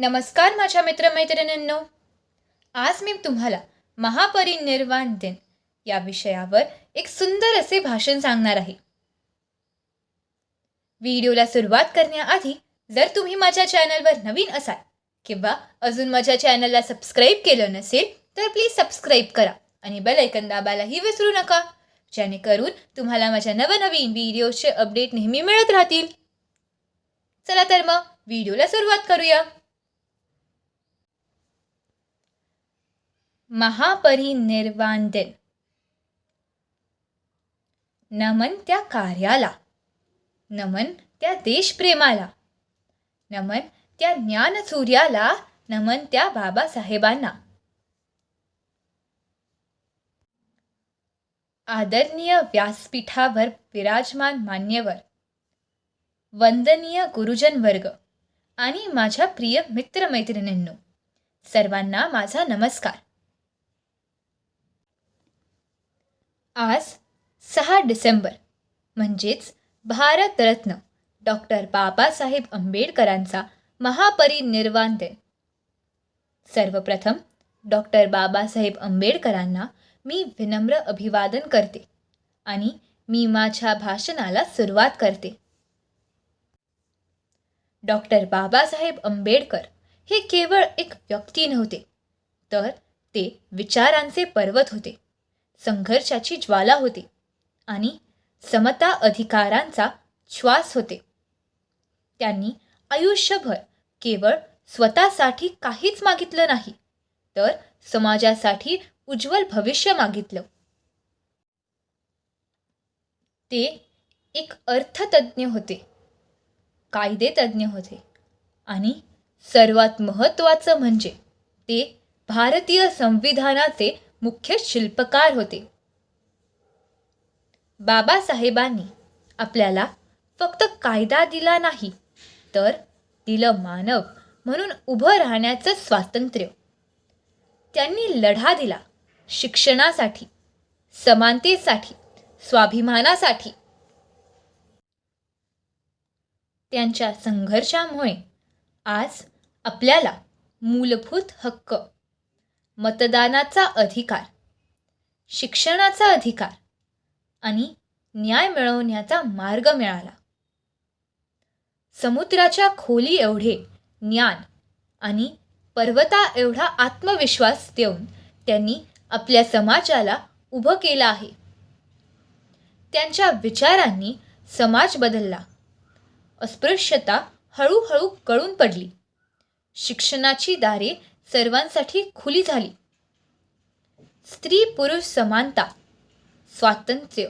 नमस्कार माझ्या मित्रमैत्रिणींनो. आज मी तुम्हाला महापरिनिर्वाण दिन या विषयावर एक सुंदर असे भाषण सांगणार आहे. व्हिडिओला सुरुवात करण्याआधी जर तुम्ही माझ्या चॅनलवर नवीन असाल किंवा अजून माझ्या चॅनलला सबस्क्राईब केलं नसेल तर प्लीज सबस्क्राईब करा आणि बेलायकन दाबायलाही विसरू नका जेणेकरून तुम्हाला माझ्या नवनवीन व्हिडिओचे अपडेट नेहमी मिळत राहतील. चला तर मग व्हिडिओला सुरुवात करूया. महापरिनिर्वाण दिन नमन त्या कार्याला. नमन त्या देशप्रेमाला. नमन त्या ज्ञानसूर्याला. नमन त्या बाबासाहेबांना. आदरणीय व्यासपीठावर विराजमान मान्यवर. वंदनीय गुरुजन वर्ग आणि माझ्या प्रिय मित्रमैत्रिणींनो सर्वांना माझा नमस्कार. आज सहा डिसेंबर म्हणजेच भारतरत्न डॉक्टर बाबासाहेब आंबेडकरांचा महापरिनिर्वाण दिन. सर्वप्रथम डॉक्टर बाबासाहेब आंबेडकरांना मी विनम्र अभिवादन करते आणि मी माझ्या भाषणाला सुरुवात करते. डॉक्टर बाबासाहेब आंबेडकर हे केवळ एक व्यक्ती नव्हते तर ते विचारांचे पर्वत होते. संघर्षाची ज्वाला होती आणि समता अधिकारांचा श्वास होते. त्यांनी आयुष्यभर केवळ स्वतःसाठी काहीच मागितलं नाही तर समाजासाठी उज्ज्वल भविष्य मागितलं. ते एक अर्थतज्ज्ञ होते कायदेतज्ज्ञ होते आणि सर्वात महत्त्वाचं म्हणजे ते भारतीय संविधानाचे मुख्य शिल्पकार होते. बाबासाहेबांनी आपल्याला फक्त कायदा दिला नाही तर दिलं मानव म्हणून उभं राहण्याचं स्वातंत्र्य. त्यांनी लढा दिला शिक्षणासाठी समानतेसाठी स्वाभिमानासाठी. त्यांच्या संघर्षामुळे आज आपल्याला मूलभूत हक्क मतदानाचा अधिकार शिक्षणाचा अधिकार आणि न्याय मिळवण्याचा मार्ग मिळाला. समुद्राच्या खोली एवढे ज्ञान आणि पर्वता एवढा आत्मविश्वास देऊन त्यांनी आपल्या समाजाला उभं केलं आहे. त्यांच्या विचारांनी समाज बदलला. अस्पृश्यता हळूहळू कळून पडली. शिक्षणाची दारे सर्वांसाठी खुली झाली. स्त्री पुरुष समानता स्वातंत्र्य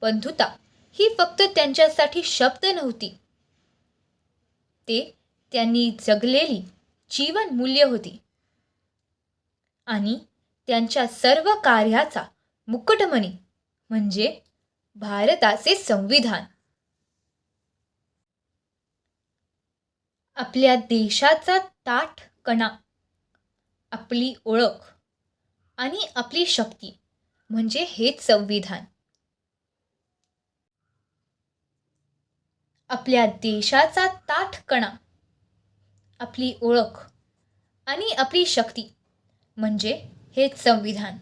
बंधुता ही फक्त त्यांच्यासाठी शब्द नव्हती. ते त्यांनी जगलेली जीवन मूल्य होती. आणि त्यांच्या सर्व कार्याचा मुकुटमणी म्हणजे भारताचे संविधान. आपल्या देशाचा ताठ कणा आपली ओळख आणि आपली शक्ती म्हणजे हेच संविधान. आपल्या देशाचा ताठ कणा आपली ओळख आणि आपली शक्ती म्हणजे हेच संविधान.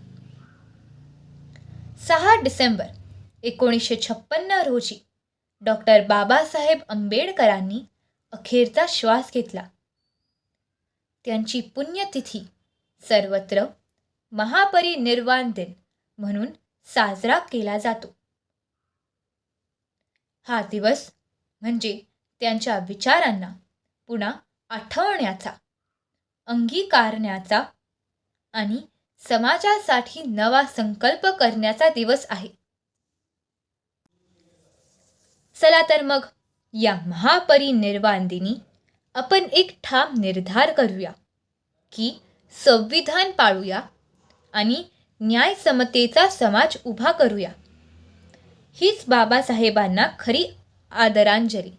सहा डिसेंबर एकोणीसशे छप्पन्न रोजी डॉक्टर बाबासाहेब आंबेडकरांनी अखेरचा श्वास घेतला. त्यांची पुण्यतिथी सर्वत्र महापरिनिर्वाण दिन म्हणून साजरा केला जातो. हा दिवस म्हणजे त्यांच्या विचारांना पुन्हा आठवण्याचा अंगीकारण्याचा आणि समाजासाठी नवा संकल्प करण्याचा दिवस आहे. चला तर मग या महापरिनिर्वाण दिनी आपण एक ठाम निर्धार करूया की संविधान पाळूया आणि न्यायसमतेचा समाज उभा करूया. हीच बाबासाहेबांना खरी आदरांजली.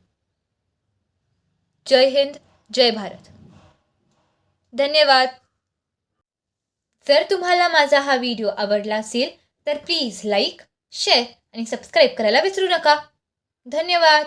जय हिंद जय भारत. धन्यवाद. जर तुम्हाला माझा हा व्हिडिओ आवडला असेल तर प्लीज लाईक शेअर आणि सबस्क्राईब करायला विसरू नका. धन्यवाद.